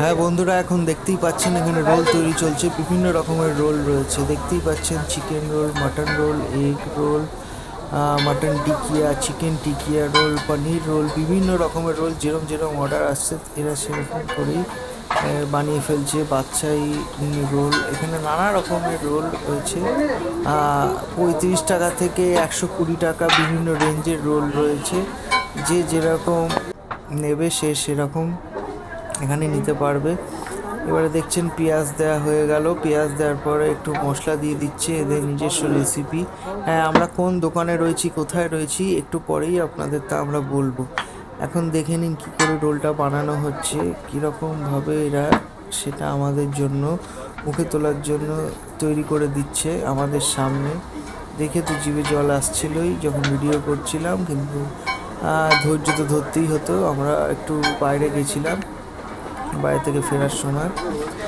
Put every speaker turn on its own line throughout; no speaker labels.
হ্যাঁ বন্ধুরা, এখন দেখতেই পাচ্ছেন এখানে রোল তৈরি চলছে। বিভিন্ন রকমের রোল রয়েছে। দেখতেই পাচ্ছেন chicken roll, mutton roll, egg roll mutton tikia, chicken tikia roll, paneer roll, বিভিন্ন রকমের রোল যেরকম যেরকম অর্ডার আসছে, এরা সেরকম করেই বানিয়ে ফেলছে। বাচ্চাই রোল, এখানে নানা রকমের রোল রয়েছে। পঁয়ত্রিশ টাকা থেকে একশো কুড়ি টাকা বিভিন্ন রেঞ্জের রোল রয়েছে। যে যেরকম নেবে সে সেরকম এখানে নিতে পারবে। এবারে দেখছেন পেঁয়াজ দেওয়া হয়ে গেল। পেঁয়াজ দেওয়ার পরে একটু মশলা দিয়ে দিচ্ছে, এদের নিজস্ব রেসিপি হ্যাঁ আমরা কোন দোকানে রয়েছি, কোথায় রয়েছি, একটু পরেই আপনাদের তা আমরা বলব। এখন দেখে নিন কী করে রোলটা বানানো হচ্ছে, কীরকমভাবে এরা সেটা আমাদের জন্য, মুখে তোলার জন্য তৈরি করে দিচ্ছে আমাদের সামনে। দেখে তো জিভে জল আসছিলই যখন ভিডিও করছিলাম, কিন্তু ধৈর্য তো ধরতেই হতো। আমরা একটু বাইরে গেছিলাম। বাড়ি থেকে ফেরার সময়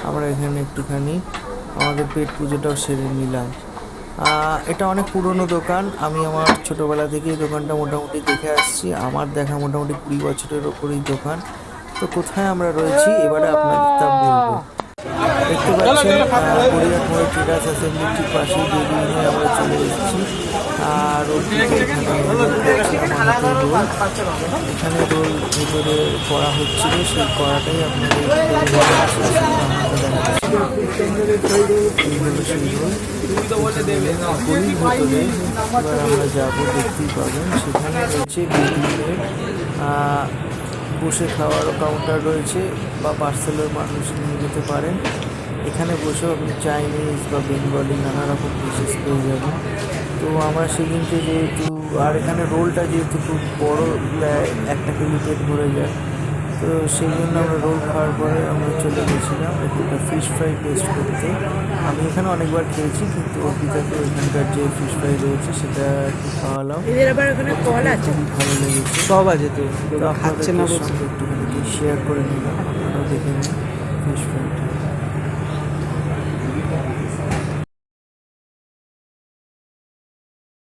আমরা এখানে একটুখানি আমাদের পেট পুজোটাও সেরে নিলাম। এটা অনেক পুরনো দোকান। আমি আমার ছোটোবেলা থেকেই দোকানটা মোটামুটি দেখে আসছি। আমার দেখা মোটামুটি কুড়ি বছরের ওপরই দোকান। তো কোথায় আমরা রয়েছি, এবারে আপনাদের তা বলব। দেখতে পাচ্ছেন ট্রেডার্স অ্যাসেম্বলির ঠিক পাশেই আমরা চলে এসেছি। আর ওর এখানে রোল ভেতরে করা হচ্ছিল, সেই করাটাই আপনাদের আমরা যাব, দেখতেই পাবেন, সেখানে রয়েছে বসে খাওয়ারও কাউন্টার রয়েছে, বা পার্সেলের মানুষ নিয়ে যেতে পারেন। এখানে বসেও আপনি চাইনিজ বা বেঙ্গলি নানা রকম ডিশেস পেয়ে যাবেন। তো আমরা সেদিনকে যেহেতু আর এখানে রোলটা যেহেতু খুব বড়ো দেয় একটা কেজি পেট ভরে যায়। তো সেই জন্য আমরা রোল খাওয়ার পরে আমরা চলে গেছিলাম একটা ফিশ ফ্রাই টেস্ট করতে। আমি এখানে অনেকবার খেয়েছি কিন্তু অর্পিতাকে এখানকার যে ফিশ ফ্রাই রয়েছে সেটা একটু খাওয়ালাম।
এদের আবার ওখানে কল আছে
খুব ভালো লেগেছে।
সব আছে তো
তো
খাচ্ছে না
আপনাদের সঙ্গে একটুখানি শেয়ার করে নিলাম আপনারাও দেখে নিন ফিশ ফ্রাইটা